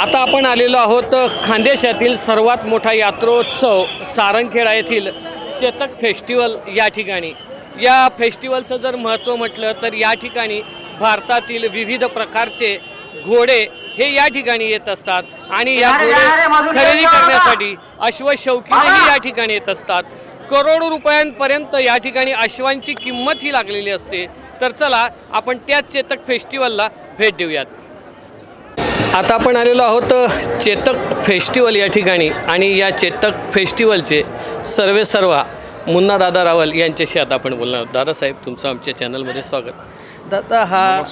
आता आपण आलेलो आहोत खानदेशातील सर्वात मोठा यात्रोत्सव सारंगखेडा येथील चेतक फेस्टिवल या ठिकाणी. या फेस्टिवलचं जर महत्त्व म्हटलं तर या ठिकाणी भारतातील विविध प्रकारचे घोडे हे या ठिकाणी येत असतात. आणि या घोडे खरेदी करण्यासाठी अश्वशौकीनही या ठिकाणी येत असतात. करोडो रुपयांपर्यंत या ठिकाणी अश्वांची किंमत ही लागलेली असते. तर चला आपण त्याच चेतक फेस्टिवलला भेट देऊयात. आता आपण आलेलो आहोत चेतक फेस्टिवल या ठिकाणी. आणि या चेतक फेस्टिवलचे सर्वे सर्वा मुन्ना दादा रावल यांच्याशी आता आपण बोलणार आहोत. दादासाहेब तुमचं आमच्या चॅनलमध्ये स्वागत. दादा हा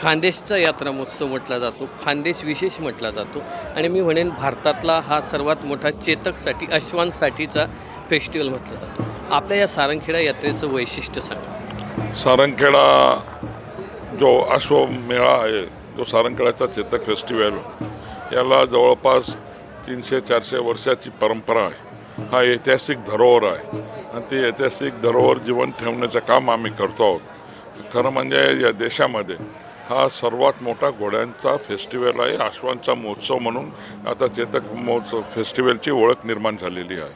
खानदेशचा यात्रा महोत्सव म्हटला जातो. खानदेश विशेष म्हटला जातो. आणि मी म्हणेन भारतातला हा सर्वात मोठा चेतकसाठी अश्वांसाठीचा फेस्टिवल म्हटला जातो. आपल्या या सारंगखेडा यात्रेचं वैशिष्ट्य सांगा. सारंगखेडा जो अश्वमेळा आहे जो सारंगखेड्याचा चेतक फेस्टिवल याला जवळपास तीनशे चारशे वर्षाची परंपरा आहे. हा ऐतिहासिक धरोहर आहे. आणि ती ऐतिहासिक धरोहर जीवन ठेवण्याचं काम आम्ही करतो आहोत. खरं म्हणजे या देशामध्ये हा सर्वात मोठा घोड्यांचा फेस्टिवल आहे आश्वांचा महोत्सव म्हणून आता चेतक महोत्सव फेस्टिवलची ओळख निर्माण झालेली आहे.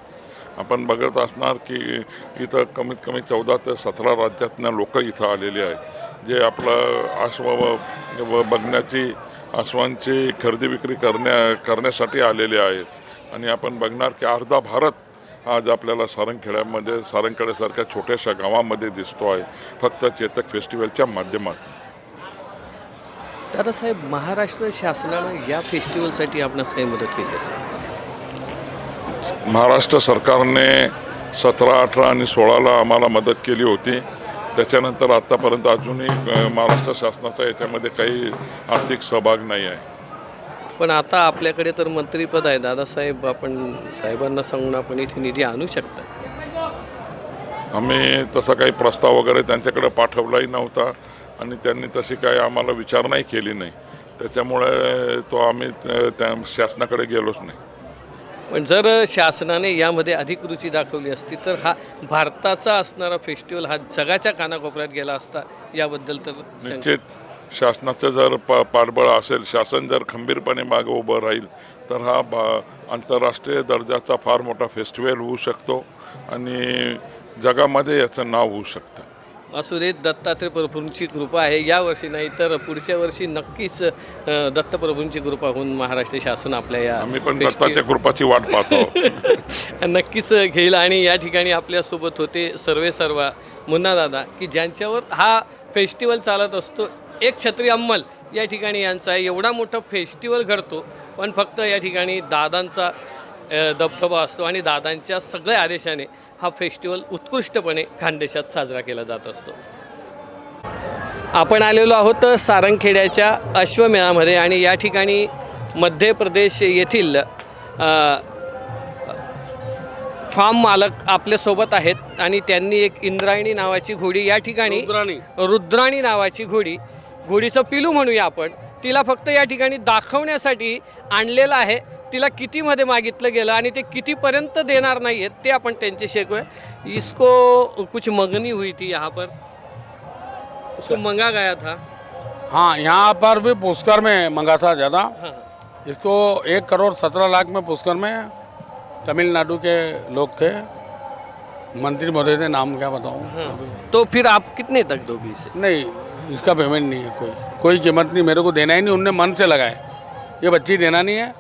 आपण बघत असणार की इथं कमीत कमी चौदा ते सतरा राज्यातनं लोक इथं आलेली आहेत जे आपलं आश्व बघण्याची आश्वांची खरेदी विक्री करण्या करण्यासाठी आलेले आहेत. आणि आपण बघणार की अर्धा भारत आज आपल्याला सारंगखेड्यामध्ये सारंगखेड्यासारख्या छोट्याशा गावामध्ये दिसतो आहे. फक्त चेतक फेस्टिवलच्या माध्यमातून. दादासाहेब महाराष्ट्र शासनानं या फेस्टिवलसाठी आपणास काही मदत केली असेल महाराष्ट्र सरकारने सतरा अठरा आणि सोळाला आम्हाला मदत केली होती. त्याच्यानंतर आत्तापर्यंत अजूनही महाराष्ट्र शासनाचा याच्यामध्ये काही आर्थिक सहभाग नाही आहे. पण आता आपल्याकडे तर मंत्रीपद आहे. दादासाहेब आपण साहेबांना सांगून आपण इथे निधी आणू शकता. आम्ही तसा काही प्रस्ताव वगैरे त्यांच्याकडे पाठवलाही नव्हता आणि त्यांनी तशी काही आम्हाला विचार नाही केली नाही. त्याच्यामुळे तो आम्ही त- त्या शासनाकडे गेलोच नाही. पण जर शासनाने यामध्ये अधिक रुची दाखवली असती तर हा भारताचा असणारा फेस्टिवल हा जगाच्या कानाकोपऱ्यात गेला असता याबद्दल तर शंका- निश्चित. शासनाचं जर प पाठबळ असेल शासन जर खंबीरपणे मागे उभं राहील तर हा बा आंतरराष्ट्रीय दर्जाचा फार मोठा फेस्टिवल होऊ शकतो आणि जगामध्ये याचं नाव होऊ शकतं. असू देत दत्तात्रय प्रभूंची कृपा आहे. या वर्षी नाही तर पुढच्या वर्षी नक्कीच दत्तप्रभूंची कृपा होऊन महाराष्ट्र शासन आपल्या या आम्ही पण दत्ताच्या कृपाची वाट पाहतो. नक्कीच घेईल. आणि या ठिकाणी आपल्यासोबत होते सर्वे सर्वा मुन्ना दादा की ज्यांच्यावर हा फेस्टिवल चालत असतो एक छत्री अंमल या ठिकाणी यांचा आहे एवढा मोठा फेस्टिवल घडतो पण फक्त या ठिकाणी दादांचा अ, दबदबा असतो आणि दादांच्या सगळ्या आदेशाने हा फेस्टिवल उत्कृष्टपणे खानदेशात साजरा केला जात असतो आपण आलेलो आहोत सारंगखेड्याच्या अश्वमेळामध्ये आणि या ठिकाणी मध्य प्रदेश येथील फार्म मालक आपल्यासोबत आहेत आणि त्यांनी एक इंद्रायणी नावाची घोडी या ठिकाणी. रुद्राणी नावाची घोडी घोडीचं पिलू म्हणूया आपण तिला फक्त या ठिकाणी दाखवण्यासाठी आणलेलं आहे. तिला कितीमध्ये मागितलं गेलं आणि ते कितीपर्यंत देणार नाही आहेत ते आपण त्यांच्याशी ऐकूया इसको कुछ मंगनी हुई थी यहाँ पर. उसको मंगा गया था. हाँ यहाँ पर भी पुष्कर में मंगा था ज़्यादा। हाँ। इसको एक करोड़ सत्रह लाख में पुष्कर में तमिलनाडु के लोग थे। मंत्री महोदय थे नाम क्या बताऊँ? तो फिर आप कितने तक दोगे इसे? नहीं इसका पेमेंट नहीं है कोई। कोई कीमत नहीं मेरे को देना ही नहीं उनने मन से लगाए ये बच्ची देना नहीं है।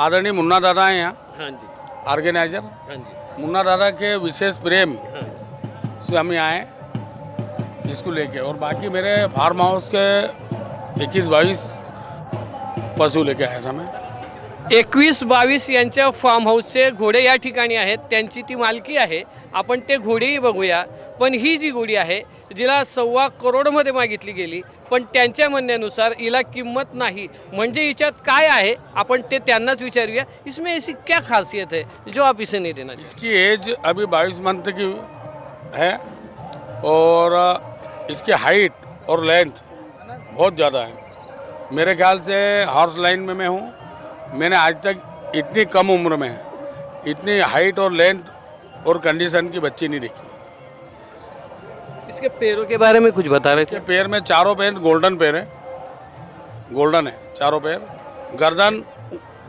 आदरणीय मुन्ना दादा है यहाँ। हाँ जी। ऑर्गेनाइजर। हाँ जी। मुन्ना दादा के विशेष प्रेम हाँ से हम यहाँ आए इसको लेके। और बाकी मेरे फार्म हाउस के इक्कीस बाईस पशु लेके आए था मैं एकवीस बावीस यांच्या फार्म हाऊसचे घोडे या ठिकाणी आहेत. त्यांची ती मालकी आहे. आपण ते घोडेही बघूया. पण ही जी घोडी आहे जिला सव्वा करोडमध्ये मागितली गेली. पण त्यांच्या म्हणण्यानुसार हिला किंमत नाही. म्हणजे हिच्यात काय आहे आपण ते त्यांनाच विचारूया. इसमें ऐसी क्या खासियत है जो आप इसे नहीं देना इसकी एज अभी बाईस मंथ की है और इसकी हाइट और लेंथ बहुत ज़्यादा है। मेरे ख्याल से हॉर्स लाइन में मैं हूँ। मैंने आज तक इतनी कम उम्र में इतनी हाइट और लेंथ और कंडीशन की बच्ची नहीं देखी। इसके पैरों के बारे में कुछ बता रहे थे? पैर में चारों पैर गोल्डन पैर है। गोल्डन है चारों पैर। गर्दन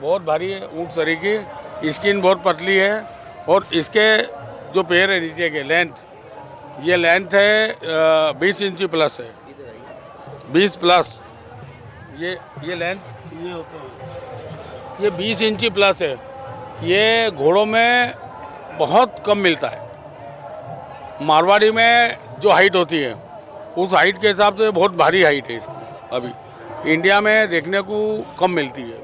बहुत भारी है ऊँट सरी की। स्किन बहुत पतली है और इसके जो पैर है नीचे के लेंथ ये लेंथ है बीस इंची प्लस है। बीस प्लस ये ये लेंथ ये होते हैं। ये बीस इंची प्लस है। ये घोड़ों में बहुत कम मिलता है। मारवाड़ी में जो हाइट होती है उस हाइट के हिसाब से बहुत भारी हाइट है इसकी अभी। इंडिया में देखने को कम मिलती है।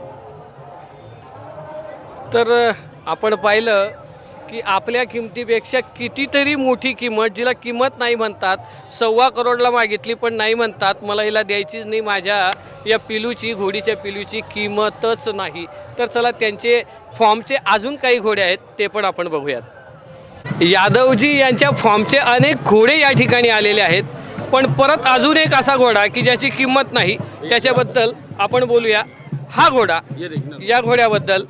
तर आपण पाहिलं की आपल्या किमतीपेक्षा कितीतरी मोठी किंमत जिला किंमत नाही म्हणतात सव्वा करोडला मागितली पण नाही म्हणतात मला हिला द्यायचीच नाही माझ्या या पिलूची घोडीच्या पिलूची किंमतच नाही. तर चला त्यांचे फॉर्मचे अजून काही घोडे आहेत ते पण आपण बघूयात. यादवजी यांच्या फॉर्मचे अनेक घोडे या ठिकाणी आलेले आहेत पण परत अजून एक असा घोडा की ज्याची किंमत नाही त्याच्याबद्दल आपण बोलूया. हा घोडा ये घोड्याबद्दल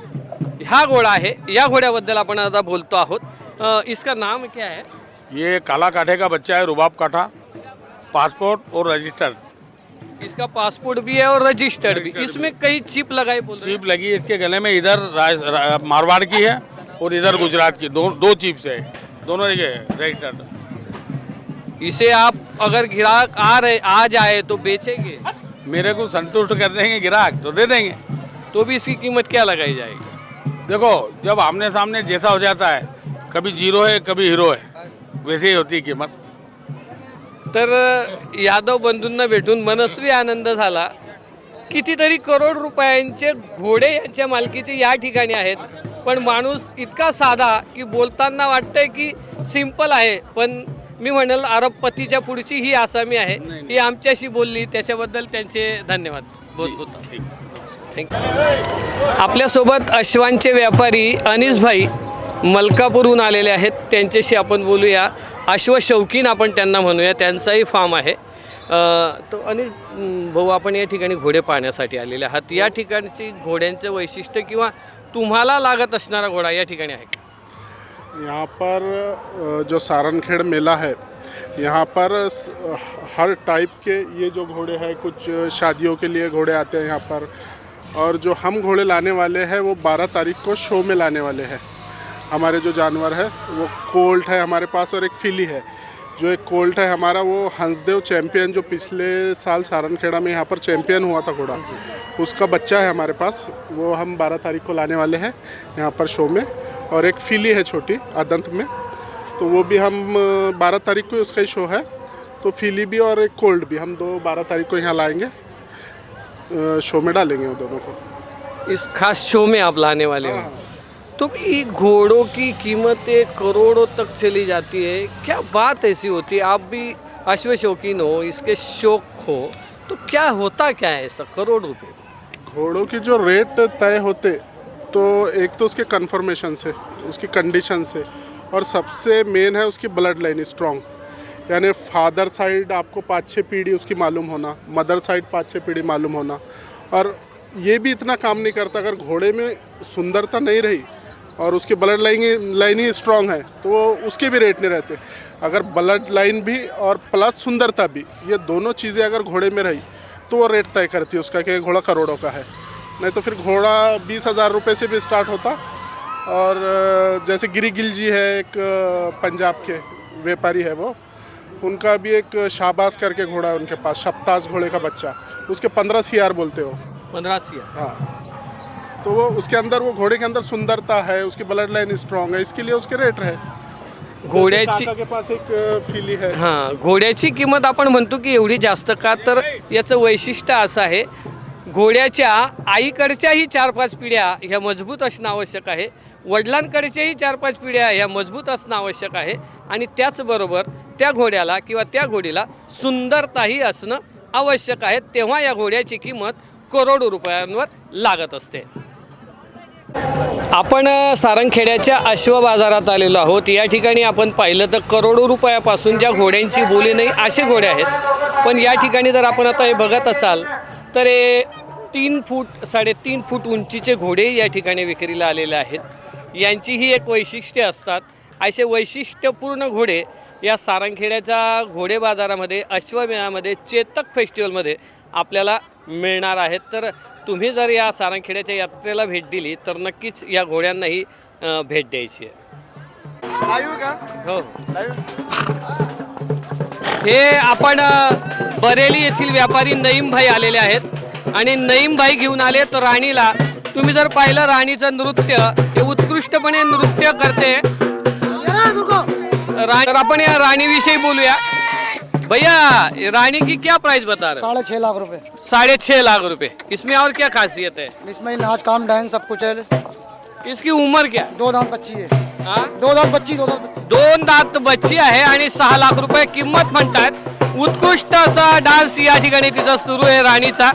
हा घोडा है या घोड्याबद्दल आपण आता बोलतो आहोत. अ, इसका नाम क्या है? ये काला काठे का बच्चा है रुबाब काठा। पासपोर्ट और रजिस्टर्ड। इसका पासपोर्ट भी है और रजिस्टर्ड भी। इसमें कई चिप लगाए बोल रहे चिप लगी है इसके गले में इधर राज- रा- मारवाड़ की है और इधर गुजरात की। दो दो चिप्स है। दोनों जगह रजिस्टर्ड। इसे आप अगर ग्राहक आ रहे आ जाए तो बेचेंगे? मेरे को संतुष्ट कर देंगे ग्राहक तो दे देंगे। तो भी इसकी कीमत क्या लगाई जाएगी? देखो जब आमने सामने जैसा हो जाता है कभी जीरो है कभी हीरो है वैसे ही होती कीमत। तर यादव बंधूंना भेटून मनस्वी आनंद झाला. कितीतरी करोड रुपयांचे घोडे यांच्या मालकीचे या ठिकाणी आहेत. पण माणूस इतका साधा की बोलताना वाटतंय की सिंपल आहे. पण मी म्हणेल अरबपतीच्या पुढची ही आसामी आहे. ही आमच्याशी बोलली. त्याच्याबद्दल त्यांचे धन्यवाद. बहुत बहुत आपल्यासोबत अश्वांचे व्यापारी अनिसभाई मलकापूरहून आलेले आहेत. त्यांच्याशी आपण बोलूया. अश्व शौकीन आपण त्यांना म्हणूया. त्यांचाही फार्म आहे. तो अनिल भाऊ आपण या ठिकाणी घोडे पाहण्यासाठी आलेले आहात. या ठिकाणची घोड्यांचं वैशिष्ट्य किंवा तुम्हाला लागत असणारा घोडा या ठिकाणी आहे यहाँ पर जो सारनखेड़ मेला है यहाँ पर हर टाइप के ये जो घोड़े हैं कुछ शादियों के लिए घोड़े आते हैं यहाँ पर। और जो हम घोड़े लाने वाले हैं, वो 12 तारीख को शो में लाने वाले हैं। हमारे जो जानवर है, वो कोल्ट है हमारे पास और एक फिली है। जो एक कोल्ट है हमारा, वो हंसदेव चैम्पियन जो पिछले साल सारनखेड़ा में यहाँ पर चैम्पियन हुआ था घोड़ा, उसका बच्चा है हमारे पास। वो हम 12 तारीख को लाने वाले हैं यहाँ पर शो में। और एक फिली है छोटी अदंत में। तो वो भी हम बारह तारीख को उसका ही शो है। तो फिली भी और एक कोल्ड भी, हम दो बारह तारीख को यहाँ लाएँगे। शो में डालेंगे वो दोनों को। इस खास शो में आप लाने वाले हो? तो भी घोड़ों की कीमतें करोड़ों तक चली जाती है। क्या बात ऐसी होती है? आप भी अश्व शौकीन हो इसके शौक हो तो क्या होता क्या है ऐसा? करोड़ रुपए। घोड़ों की जो रेट तय होते तो एक तो उसके कन्फर्मेशन से उसकी कंडीशन से और सबसे मेन है उसकी ब्लड लाइन स्ट्रॉन्ग यानी फादर साइड आपको पाँच छः पीढ़ी उसकी मालूम होना, मदर साइड पाँच छः पीढ़ी मालूम होना। और ये भी इतना काम नहीं करता, अगर घोड़े में सुंदरता नहीं रही और उसकी ब्लड लाइन लाइन ही स्ट्रांग है तो वो उसके भी रेट नहीं रहते। अगर ब्लड लाइन भी और प्लस सुंदरता भी, ये दोनों चीज़ें अगर घोड़े में रही तो वो रेट तय करती है उसका कि घोड़ा करोड़ों का है। नहीं तो फिर घोड़ा बीस हज़ार रुपये से भी स्टार्ट होता। और, जैसे गिरी गिल जी है, एक, पंजाब के, व्यापारी है वो। उनका भी एक शाबाज करके घोड़ा है उनके पास शप्ताज घोड़े का बच्चा। उसके पंद्रह सी बोलते हो? पंद्रह सिया हाँ। तो वो उसके अंदर वो घोड़े के अंदर सुंदरता है उसकी ब्लड लाइन स्ट्रांग है इसके लिए उसके रेट है। घोड्याची पास एक फिली है। हां घोड्याची किंमत आपण म्हणतो की एवढी जास्त का तर याचं वैशिष्ट्य असं आहे घोड्याच्या आईकडच्याही चार पाच पिढ्या ह्या मजबूत असणं आवश्यक आहे. वडिलांकडच्याही चार पाच पिढ्या ह्या मजबूत असणं आवश्यक आहे. आणि त्याचबरोबर त्या घोड्याला किंवा त्या घोडीला सुंदरताही असणं आवश्यक आहे. तेव्हा या घोड्याची किंमत करोडो रुपयांवर लागत असते. आपण सारंगखेड्याच्या अश्व बाजारात आलेलो आहोत. या ठिकाणी आपण पाहिलं तर करोडो रुपयापासून ज्या घोड्यांची बोली नाही असे घोडे आहेत. पण या ठिकाणी जर आपण आता हे बघत असाल तर हे तीन फूट साडेतीन फूट उंचीचे घोडे या ठिकाणी विक्रीला आलेले आहेत. यांची ही एक वैशिष्ट्य असतात. असे वैशिष्ट्यपूर्ण घोडे या सारंगखेड्याच्या घोडे बाजारामध्ये अश्वमेळामध्ये चेतक फेस्टिवलमध्ये आपल्याला मिळणार आहेत. तर तुम्ही जर या सारंगखेड्याच्या यात्रेला भेट दिली तर नक्कीच या घोड्यांनाही भेट द्यायची आहे. हो. हे आपण बरेली येथील व्यापारी नईम भाई आलेले आहेत. आणि नईम भाई घेऊन आले तर राणीला. तुम्ही जर पाहिलं राणीचं नृत्य उत्कृष्टपणे नृत्य करते. तर आपण या राणीविषयी बोलूया. भैया रानी की क्या प्राइस बता रहे साढ़े छः लाख रुपए हो? साढ़े छह लाख रुपए इसमें और क्या खासियत है? इसमें नाच काम डांस सब कुछ है। इसकी उम्र क्या? दो दांत बच्ची है। हाँ? दो दांत बच्ची दो दांत दोन दात बच्ची आहे आणि सहा लाख रुपये किंमत म्हणतात. उत्कृष्ट असा डान्स या ठिकाणी तिचा सुरू आहे राणीचा.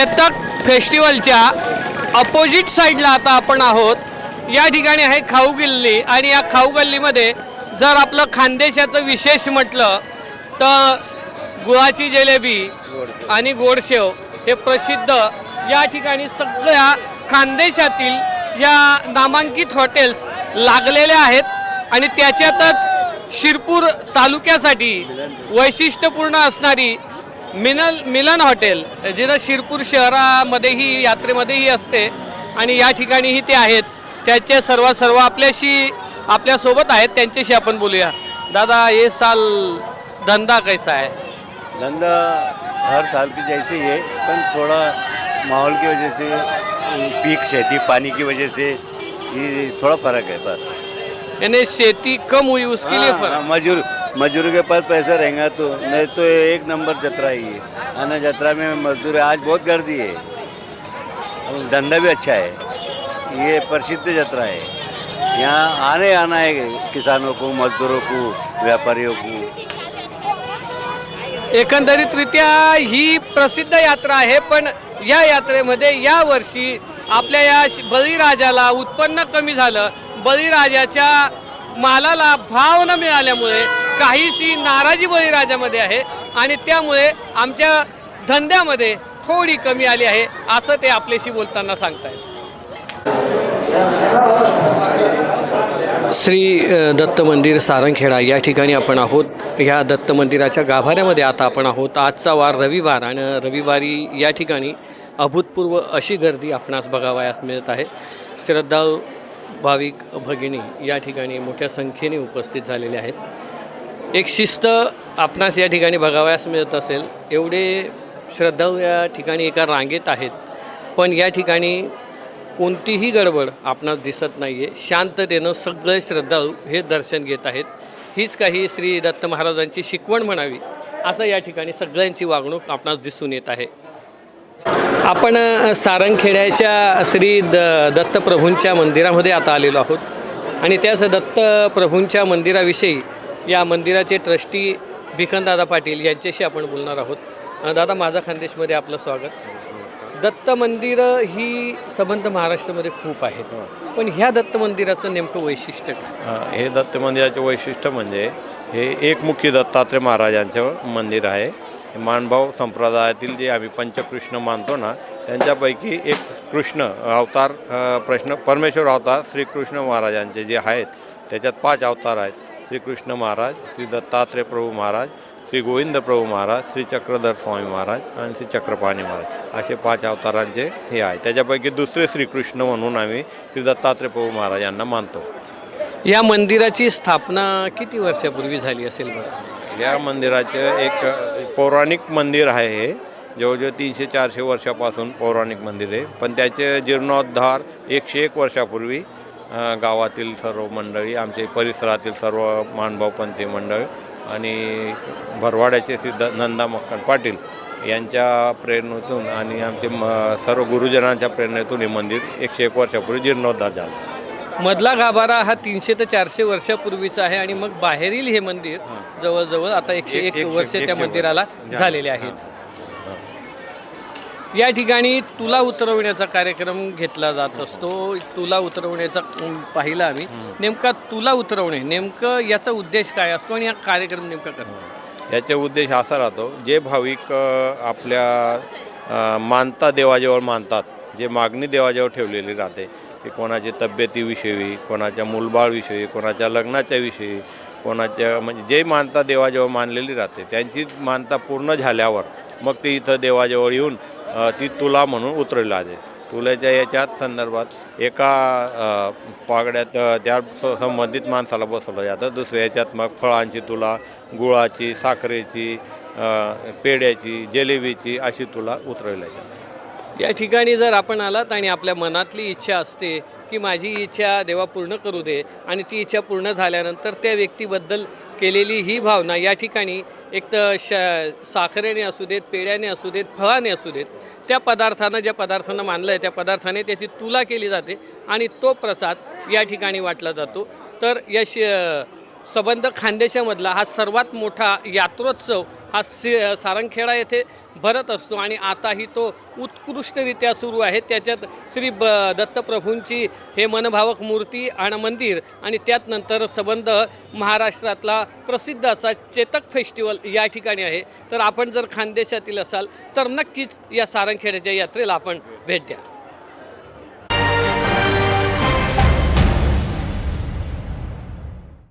चेतक फेस्टिवलच्या अपोजिट साईडला आता आपण आहोत. या ठिकाणी आहे खाऊ गल्ली आणि या खाऊ गल्लीमध्ये जर आपलं खानदेशाचं विशेष म्हटलं तर गुळाची जिलेबी आणि गोडशेव हे प्रसिद्ध या ठिकाणी सगळ्या खानदेशातील या नामांकित हॉटेल्स लागलेल्या आहेत. आणि त्याच्यातच शिरपूर तालुक्यासाठी वैशिष्ट्यपूर्ण असणारी मिनल मिलन हॉटेल जिथं शिरपूर शहरामध्येही यात्रेमध्येही असते. आणि या ठिकाणीही ते आहेत. त्याचे सर्व सर्व आपल्याशी आपल्यासोबत आहेत. त्यांच्याशी आपण बोलूया. दादा ये साल धंदा कैसा है? धंधा हर साल की जैसे ही है पर थोड़ा माहौल की वजह से पीक खेती पानी की वजह से ये थोड़ा फर्क है बस। यानी खेती कम हुई उसके लिए हाँ, फर्क? मजदूर मजदूर के पास पैसा रहेगा तो नहीं तो एक नंबर जतरा ही है आना जतरा में मजदूर आज बहुत गर्दी है। धंधा भी अच्छा है। ये प्रसिद्ध जतरा है। यहाँ आने आना है किसानों को मजदूरों को व्यापारियों को। एकंदरीतरित्या ही प्रसिद्ध यात्रा आहे पण या यात्रेमध्ये या वर्षी आपल्या या बळीराजाला उत्पन्न कमी झालं. बळीराजाच्या मालाला भाव न मिळाल्यामुळे काहीशी नाराजी बळीराजामध्ये आहे आणि त्यामुळे आमच्या धंद्यामध्ये थोडी कमी आली आहे असं ते आपल्याशी बोलताना सांगतायत. श्री दत्त मंदिर सारंगखेडा या ठिकाणी आपण आहोत. ह्या दत्त मंदिराच्या गाभाऱ्यामध्ये आता आपण आहोत. आजचा वार रविवार आणि रविवारी या ठिकाणी अभूतपूर्व अशी गर्दी आपणास बघावयास मिळत आहे. श्रद्धाळू भाविक भगिनी या ठिकाणी मोठ्या संख्येने उपस्थित झालेले आहेत. एक शिस्त आपणास या ठिकाणी बघावयास मिळत असेल. एवढे श्रद्धाळू या ठिकाणी एका रांगेत आहेत. पण या ठिकाणी कोणतीही गडबड आपणास दिसत नाही आहे शांततेनं सगळे श्रद्धाळू हे दर्शन घेत आहेत. हीच काही श्री दत्त महाराजांची शिकवण म्हणावी असं या ठिकाणी सगळ्यांची वागणूक आपणास दिसून येत आहे. आपण सारंगखेड्याच्या श्री द दत्तप्रभूंच्या मंदिरामध्ये आता आलेलो आहोत. आणि त्याच दत्तप्रभूंच्या मंदिराविषयी या मंदिराचे ट्रस्टी भिकनदादा पाटील यांच्याशी आपण बोलणार आहोत. दादा माझा खानदेशमध्ये आपलं स्वागत. दत्त मंदिरं ही संबंध महाराष्ट्रामध्ये खूप आहेत. पण ह्या दत्त मंदिराचं नेमकं वैशिष्ट्य काय? हे दत्त मंदिराचे वैशिष्ट्य म्हणजे हे एकमुखी दत्तात्रय महाराजांचं मंदिर आहे. हे मानभाव संप्रदायातील जे आम्ही पंचकृष्ण मानतो ना त्यांच्यापैकी एक कृष्ण अवतार प्रश्न परमेश्वर अवतार श्रीकृष्ण महाराजांचे जे आहेत त्याच्यात पाच अवतार आहेत. श्रीकृष्ण महाराज श्री दत्तात्रय प्रभू महाराज श्री गोविंद प्रभू महाराज श्री चक्रधर स्वामी महाराज आणि श्री चक्रपाणी महाराज असे पाच अवतारांचे हे आहे त्याच्यापैकी दुसरे श्रीकृष्ण म्हणून आम्ही श्री दत्तात्रय प्रभू महाराज यांना मानतो. या मंदिराची स्थापना किती वर्षापूर्वी झाली असेल बरं? या मंदिराचं एक पौराणिक मंदिर आहे हे. जवळजवळ तीनशे चारशे वर्षापासून पौराणिक मंदिर आहे. पण त्याचे जीर्णोद्धार एकशे एक वर्षापूर्वी गावातील सर्व मंडळी आमचे परिसरातील सर्व मानभावपंथी मंडळ आणि भरवाड्याचे सिद्ध नंदा मक्कन पाटील यांच्या प्रेरणेतून आणि आमचे म सर्व गुरुजनांच्या प्रेरणेतून हे मंदिर एकशे एक वर्षापूर्वी जीर्णोद्धार झालं. मधला गाभारा हा तीनशे ते चारशे वर्षापूर्वीचा आहे आणि मग बाहेरील हे मंदिर जवळजवळ आता एकशे एक- वर्ष त्या मंदिराला. झालेले आहेत. या ठिकाणी तुला उतरवण्याचा कार्यक्रम घेतला जात असतो. तुला उतरवण्याचा पाहिला आम्ही. नेमका तुला उतरवणे नेमकं याचा उद्देश काय असतो आणि हा कार्यक्रम नेमका कसा असतो? याचा उद्देश असा राहतो जे भाविक आपल्या मानता देवाजवळ मानतात जे मागणी देवाजवळ ठेवलेली राहते की कोणाच्या तब्येतीविषयी कोणाच्या मुलबाळविषयी कोणाच्या लग्नाच्या विषयी कोणाच्या म्हणजे जे मानता देवाजवळ मानलेली राहते त्यांची मानता पूर्ण झाल्यावर मग ते इथं देवाजवळ येऊन ती तुला म्हणून उतरली आहे. तुलाच्या याच्याच संदर्भात एका पागड्यात त्या स- संबंधित माणसाला बसवलं जातं. दुसऱ्या याच्यात मग फळांची तुला गुळाची साखरेची पेड्याची जिलेबीची अशी तुला उतरवल्या जाते. या ठिकाणी जर आपण आलात आणि आपल्या मनातली इच्छा असते की माझी इच्छा देवा पूर्ण करू दे आणि ती इच्छा पूर्ण झाल्यानंतर त्या व्यक्तीबद्दल केलेली ही भावना या ठिकाणी एक तर श साखरेने असू देत पेड्याने असू देत फळाने असू देत त्या पदार्थानं ज्या पदार्थानं मानलं आहे त्या पदार्थाने त्याची तुला केली जाते आणि तो प्रसाद या ठिकाणी वाटला जातो. तर या श संबंध खानदेशामधला हा सर्वात मोठा यात्रोत्सव हा सि सारंगखेडा येथे भरत असतो आणि आताही तो उत्कृष्टरित्या सुरू आहे. त्याच्यात श्री ब दत्तप्रभूंची हे मनभावक मूर्ती आणि मंदिर आणि त्यात नंतर संबंध महाराष्ट्रातला प्रसिद्ध असा चेतक फेस्टिवल या ठिकाणी आहे. तर आपण जर खानदेशातील असाल तर नक्कीच या सारंगखेड्याच्या यात्रेला आपण भेट द्या.